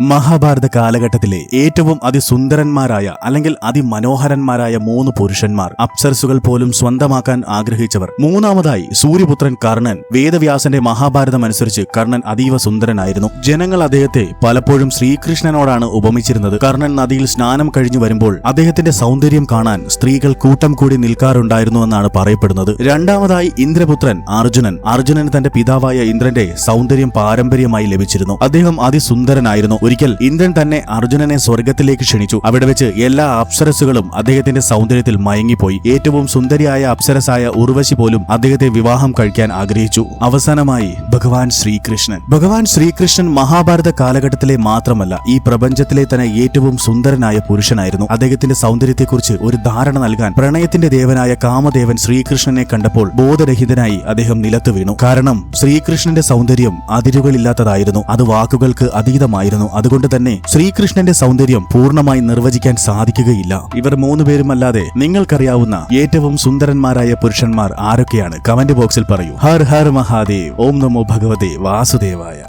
മഹാഭാരത കാലഘട്ടത്തിലെ ഏറ്റവും അതിസുന്ദരന്മാരായ അല്ലെങ്കിൽ അതിമനോഹരന്മാരായ മൂന്ന് പുരുഷന്മാർ അപ്സരസുകൾ പോലും സ്വന്തമാക്കാൻ ആഗ്രഹിച്ചവർ. മൂന്നാമതായി സൂര്യപുത്രൻ കർണൻ. വേദവ്യാസന്റെ മഹാഭാരതം അനുസരിച്ച് കർണൻ അതീവ സുന്ദരനായിരുന്നു. ജനങ്ങൾ അദ്ദേഹത്തെ പലപ്പോഴും ശ്രീകൃഷ്ണനോടാണ് ഉപമിച്ചിരുന്നത്. കർണൻ നദിയിൽ സ്നാനം കഴിഞ്ഞു വരുമ്പോൾ അദ്ദേഹത്തിന്റെ സൗന്ദര്യം കാണാൻ സ്ത്രീകൾ കൂട്ടം കൂടി നിൽക്കാറുണ്ടായിരുന്നുവെന്നാണ് പറയപ്പെടുന്നത്. രണ്ടാമതായി ഇന്ദ്രപുത്രൻ അർജുനൻ. അർജുനന് തന്റെ പിതാവായ ഇന്ദ്രന്റെ സൗന്ദര്യം പാരമ്പര്യമായി ലഭിച്ചിരുന്നു. അദ്ദേഹം അതിസുന്ദരനായിരുന്നു. ഒരിക്കൽ ഇന്ദ്രൻ തന്നെ അർജുനനെ സ്വർഗത്തിലേക്ക് ക്ഷണിച്ചു. അവിടെ വെച്ച് എല്ലാ അപ്സരസുകളും അദ്ദേഹത്തിന്റെ സൗന്ദര്യത്തിൽ മയങ്ങിപ്പോയി. ഏറ്റവും സുന്ദരിയായ അപ്സരസായ ഉർവശി പോലും അദ്ദേഹത്തെ വിവാഹം കഴിക്കാൻ ആഗ്രഹിച്ചു. അവസാനമായി ഭഗവാൻ ശ്രീകൃഷ്ണൻ. ഭഗവാൻ ശ്രീകൃഷ്ണൻ മഹാഭാരത കാലഘട്ടത്തിലെ മാത്രമല്ല ഈ പ്രപഞ്ചത്തിലെ തന്നെ ഏറ്റവും സുന്ദരനായ പുരുഷനായിരുന്നു. അദ്ദേഹത്തിന്റെ സൗന്ദര്യത്തെക്കുറിച്ച് ഒരു ധാരണ നൽകാൻ പ്രണയത്തിന്റെ ദേവനായ കാമദേവൻ ശ്രീകൃഷ്ണനെ കണ്ടപ്പോൾ ബോധരഹിതനായി അദ്ദേഹം നിലത്ത് വീണു. കാരണം ശ്രീകൃഷ്ണന്റെ സൗന്ദര്യം അതിരുകളില്ലാത്തതായിരുന്നു. അത് വാക്കുകൾക്ക് അതീതമായിരുന്നു. അതുകൊണ്ട് തന്നെ ശ്രീകൃഷ്ണന്റെ സൗന്ദര്യം പൂർണമായി നിർവചിക്കാൻ സാധിക്കുകയില്ല. ഇവർ മൂന്നുപേരുമല്ലാതെ നിങ്ങൾക്കറിയാവുന്ന ഏറ്റവും സുന്ദരന്മാരായ പുരുഷന്മാർ ആരൊക്കെയാണ്? കമന്റ് ബോക്സിൽ പറയൂ. ഹർ ഹർ മഹാദേവ്. ഓം നമോ ഭഗവതേ വാസുദേവായ.